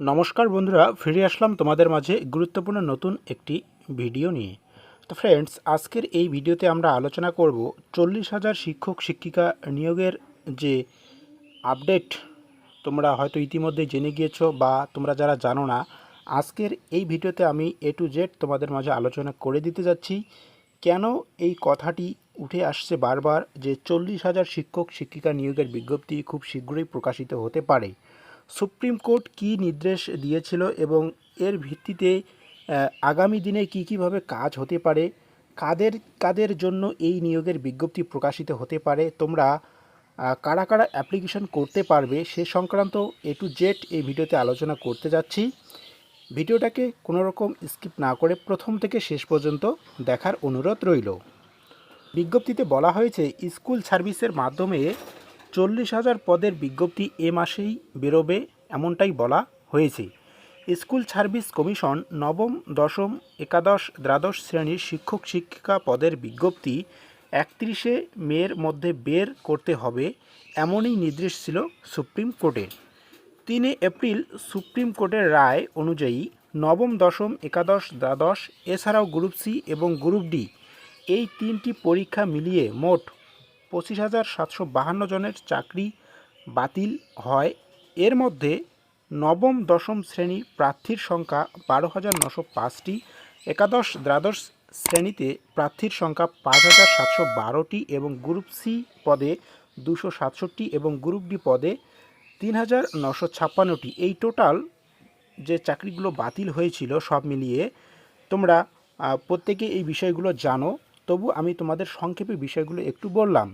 নমস্কার বন্ধুরা, ফিরে আসলাম তোমাদের মাঝে গুরুত্বপূর্ণ নতুন একটি ভিডিও নিয়ে। তো ফ্রেন্ডস আজকের এই ভিডিওতে আমরা আলোচনা করব চল্লিশ হাজার শিক্ষক, শিক্ষিকা নিয়োগের যে আপডেট তোমরা হয়তো ইতিমধ্যে জেনে গিয়েছো বা তোমরা যারা জানো না, আজকের এই ভিডিওতে আমি এ টু জেড তোমাদের মাঝে আলোচনা করে দিতে যাচ্ছি, কেন এই কথাটি উঠে আসছে বারবার যে চল্লিশ হাজার শিক্ষক, শিক্ষিকা নিয়োগের বিজ্ঞপ্তি খুব শীঘ্রই প্রকাশিত হতে পারে। সুপ্রিম কোর্ট কী নির্দেশ দিয়েছিল এবং এর ভিত্তিতে আগামী দিনে কী কীভাবে কাজ হতে পারে, কাদের কাদের জন্য এই নিয়োগের বিজ্ঞপ্তি প্রকাশিত হতে পারে, তোমরা কারা কারা অ্যাপ্লিকেশন করতে পারবে সে সংক্রান্ত এ টু জেড এই ভিডিওতে আলোচনা করতে যাচ্ছি। ভিডিওটাকে কোনো রকম স্কিপ না করে প্রথম থেকে শেষ পর্যন্ত দেখার অনুরোধ রইল। বিজ্ঞপ্তিতে বলা হয়েছে, স্কুল সার্ভিসের মাধ্যমে চল্লিশ হাজার পদের বিজ্ঞপ্তি এ মাসেই বেরোবে এমনটাই বলা হয়েছে। স্কুল সার্ভিস কমিশন নবম, দশম, একাদশ, দ্বাদশ শ্রেণির শিক্ষক, শিক্ষিকা পদের বিজ্ঞপ্তি একত্রিশে মের মধ্যে বের করতে হবে এমনই নির্দেশ ছিল সুপ্রিম কোর্টের তিনে এপ্রিল সুপ্রিম কোর্টের রায় অনুযায়ী নবম, দশম, একাদশ, দ্বাদশ, এছাড়াও গ্রুপ সি এবং গ্রুপ ডি এই তিনটি পরীক্ষা মিলিয়ে মোট পঁচিশ হাজার সাতশো বাহান্ন জনের চাকরি বাতিল হয়। এর মধ্যে নবম, দশম শ্রেণি প্রার্থীর সংখ্যা বারো হাজার নশো পাঁচটি। একাদশ, দ্বাদশ শ্রেণীতে প্রার্থীর সংখ্যা পাঁচ হাজার সাতশো বারোটি এবং গ্রুপ সি পদে দুশো সাতষট্টি এবং গ্রুপ ডি পদে তিন হাজার নশো ছাপ্পান্নটি। এই টোটাল যে চাকরিগুলো বাতিল হয়েছিল সব মিলিয়ে তোমরা প্রত্যেকে এই বিষয়গুলো জানো। তবু আমি তোমাদের সংক্ষেপে বিষয়গুলো একটু বললাম।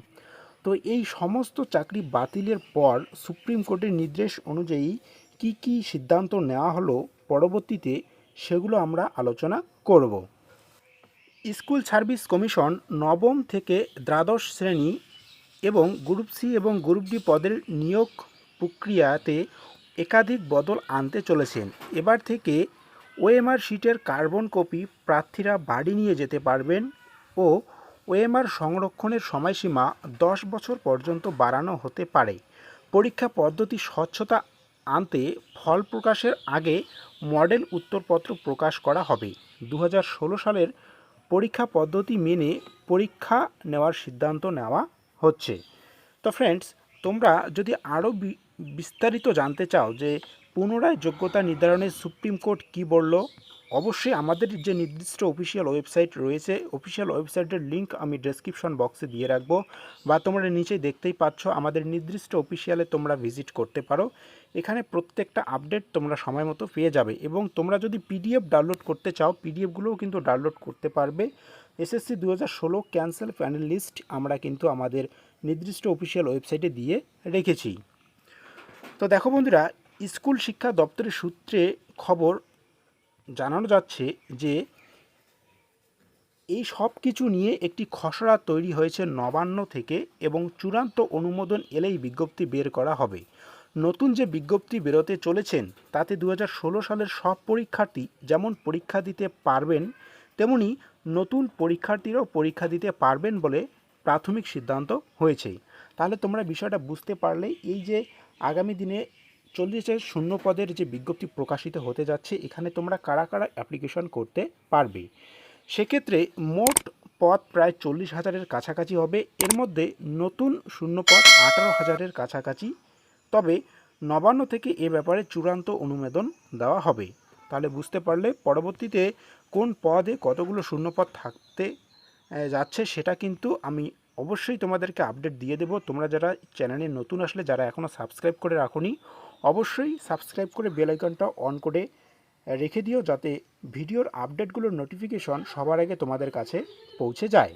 তো এই সমস্ত চাকরি বাতিলের পর সুপ্রিম কোর্টের নির্দেশ অনুযায়ী কি কি সিদ্ধান্ত নেওয়া হলো পরবর্তীতে সেগুলো আমরা আলোচনা করব। স্কুল সার্ভিস কমিশন নবম থেকে দ্বাদশ শ্রেণি এবং গ্রুপ সি এবং গ্রুপ ডি পদের নিয়োগ প্রক্রিয়াতে একাধিক বদল আনতে চলেছেন। এবার থেকে ওএমআর শিটের কার্বন কপি প্রার্থীরা বাড়ি নিয়ে যেতে পারবেন। ও ওএমআর সংরক্ষণের সময়সীমা দশ বছর পর্যন্ত বাড়ানো হতে পারে। পরীক্ষা পদ্ধতি স্বচ্ছতা আনতে ফল প্রকাশের আগে মডেল উত্তরপত্র প্রকাশ করা হবে। দু হাজার ষোলো সালের পরীক্ষা পদ্ধতি মেনে পরীক্ষা নেওয়ার সিদ্ধান্ত নেওয়া হচ্ছে। তো ফ্রেন্ডস তোমরা যদি আরও বিস্তারিত জানতে চাও যে পুনরায় যোগ্যতা নির্ধারণে সুপ্রিম কোর্ট কী বলল? অবশ্যই আমাদের যে নির্দিষ্ট অফিসিয়াল ওয়েবসাইট রয়েছে অফিসিয়াল ওয়েবসাইটের লিংক আমি ডেসক্রিপশন বক্সে দিয়ে রাখব বা তোমরা নিচেই দেখতেই পাচ্ছ, আমাদের নির্দিষ্ট অফিসিয়ালে তোমরা ভিজিট করতে পারো। এখানে প্রত্যেকটা আপডেট তোমরা সময় মতো পেয়ে যাবে এবং তোমরা যদি পিডিএফ ডাউনলোড করতে চাও পিডিএফগুলোও কিন্তু ডাউনলোড করতে পারবে। এসএসসি দু হাজার ষোলো ক্যান্সেল প্যানেল লিস্ট আমরা কিন্তু আমাদের নির্দিষ্ট অফিসিয়াল ওয়েবসাইটে দিয়ে রেখেছি। তো দেখো বন্ধুরা স্কুল শিক্ষা দপ্তরের সূত্রে খবর জানানো যাচ্ছে যে, এই সব কিছু নিয়ে একটি খসড়া তৈরি হয়েছে নবান্ন থেকে এবং চূড়ান্ত অনুমোদন এলেই বিজ্ঞপ্তি বের করা হবে। নতুন যে বিজ্ঞপ্তি বেরোতে চলেছেন, তাতে দু হাজার ষোলো সালের সব পরীক্ষার্থী যেমন পরীক্ষা দিতে পারবেন, তেমনি নতুন পরীক্ষার্থীরাও পরীক্ষা দিতে পারবেন বলে প্রাথমিক সিদ্ধান্ত হয়েছে। তাহলে তোমরা বিষয়টা বুঝতে পারলে, এই যে আগামী দিনে চল্লিশের শূন্য পদের যে বিজ্ঞপ্তি প্রকাশিত হতে যাচ্ছে, এখানে তোমরা কারা কারা অ্যাপ্লিকেশন করতে পারবে? সেক্ষেত্রে মোট পদ প্রায় চল্লিশ হাজারের কাছাকাছি হবে। এর মধ্যে নতুন শূন্য পদ আঠারো হাজারের কাছাকাছি। তবে নবান্ন থেকে এ ব্যাপারে চূড়ান্ত অনুমোদন দেওয়া হবে। তাহলে বুঝতে পারলে পরবর্তীতে কোন পদে কতগুলো শূন্যপদ থাকতে যাচ্ছে সেটা কিন্তু আমি অবশ্যই তোমাদেরকে আপডেট দিয়ে দেবো। তোমরা যারা চ্যানেলে নতুন আসলে, যারা এখনও সাবস্ক্রাইব করে রাখোনি অবশ্যই সাবস্ক্রাইব করে বেল আইকনটা অন করে রেখে দিও যাতে ভিডিওর আপডেটগুলোর নোটিফিকেশন সবার আগে তোমাদের কাছে পৌঁছে যায়।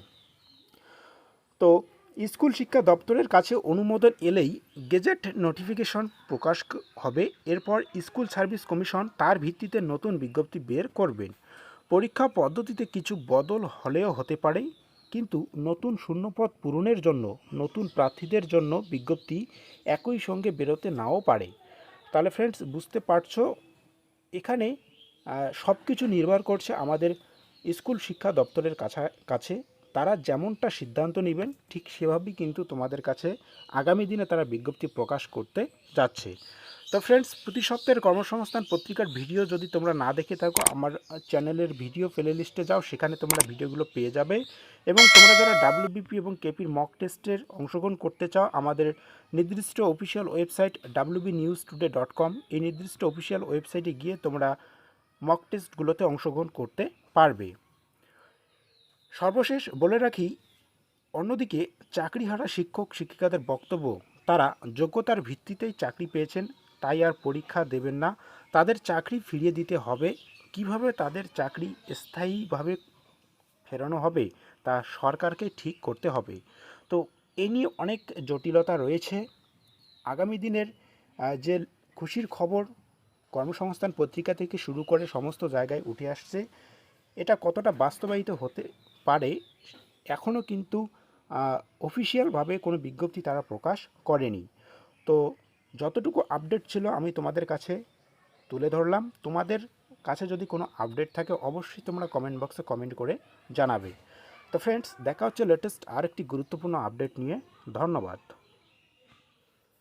তো স্কুল শিক্ষা দপ্তরের কাছে অনুমোদন এলেই গেজেট নোটিফিকেশন প্রকাশ হবে। এরপর স্কুল সার্ভিস কমিশন তার ভিত্তিতে নতুন বিজ্ঞপ্তি বের করবেন। পরীক্ষা পদ্ধতিতে কিছু বদল হলেও হতে পারে, কিন্তু নতুন শূন্যপদ পূরণের জন্য, নতুন প্রার্থীদের জন্য বিজ্ঞপ্তি একই সঙ্গে বেরোতে নাও পারে। তাহলে ফ্রেন্ডস বুঝতে পারছ, এখানে সব কিছু নির্ভর করছে আমাদের স্কুল শিক্ষা দপ্তরের কাছা, কাছে। তারা যেমনটা সিদ্ধান্ত নেবেন, ঠিক সেভাবেই কিন্তু তোমাদের কাছে আগামী দিনে তারা বিজ্ঞপ্তি প্রকাশ করতে যাচ্ছে। তো ফ্রেন্ডস প্রতি সপ্তাহের কর্মসংস্থান পত্রিকার ভিডিও যদি তোমরা না দেখে থাকো, আমার চ্যানেলের ভিডিও প্লে লিস্টে যাও, সেখানে তোমরা ভিডিওগুলো পেয়ে যাবে। এবং তোমরা যারা ডাব্লিউবিপি এবং কেপির মক টেস্টের অংশগ্রহণ করতে চাও, আমাদের নির্দিষ্ট official website WB news today dot com এই নির্দিষ্ট অফিসিয়াল ওয়েবসাইটে গিয়ে তোমরা মক টেস্টগুলোতে অংশগ্রহণ করতে পারবে। সর্বশেষ বলে রাখি, অন্যদিকে চাকরিহারা শিক্ষক শিক্ষিকাদের বক্তব্য, তারা যোগ্যতার ভিত্তিতেই চাকরি পেয়েছেন। তাই আর পরীক্ষা দেবেন না। তাদের চাকরি ফিরিয়ে দিতে হবে। কীভাবে তাদের চাকরি স্থায়ীভাবে ফেরানো হবে তা সরকারকে ঠিক করতে হবে। তো এ নিয়ে অনেক জটিলতা রয়েছে। আগামী দিনের যে খুশির খবর কর্মসংস্থান পত্রিকা থেকে শুরু করে সমস্ত জায়গায় উঠে আসছে, এটা কতটা বাস্তবায়িত হতে পারে এখনও কিন্তু অফিসিয়ালভাবে কোনো বিজ্ঞপ্তি তারা প্রকাশ করেনি। তো যতটুকু আপডেট ছিল আমি তোমাদের কাছে তুলে ধরলাম। তোমাদের কাছে যদি কোনো আপডেট থাকে, অবশ্যই তোমরা কমেন্ট বক্সে কমেন্ট করে জানাবে। তো ফ্রেন্ডস দেখা হচ্ছে লেটেস্ট আরেকটি গুরুত্বপূর্ণ আপডেট নিয়ে। ধন্যবাদ।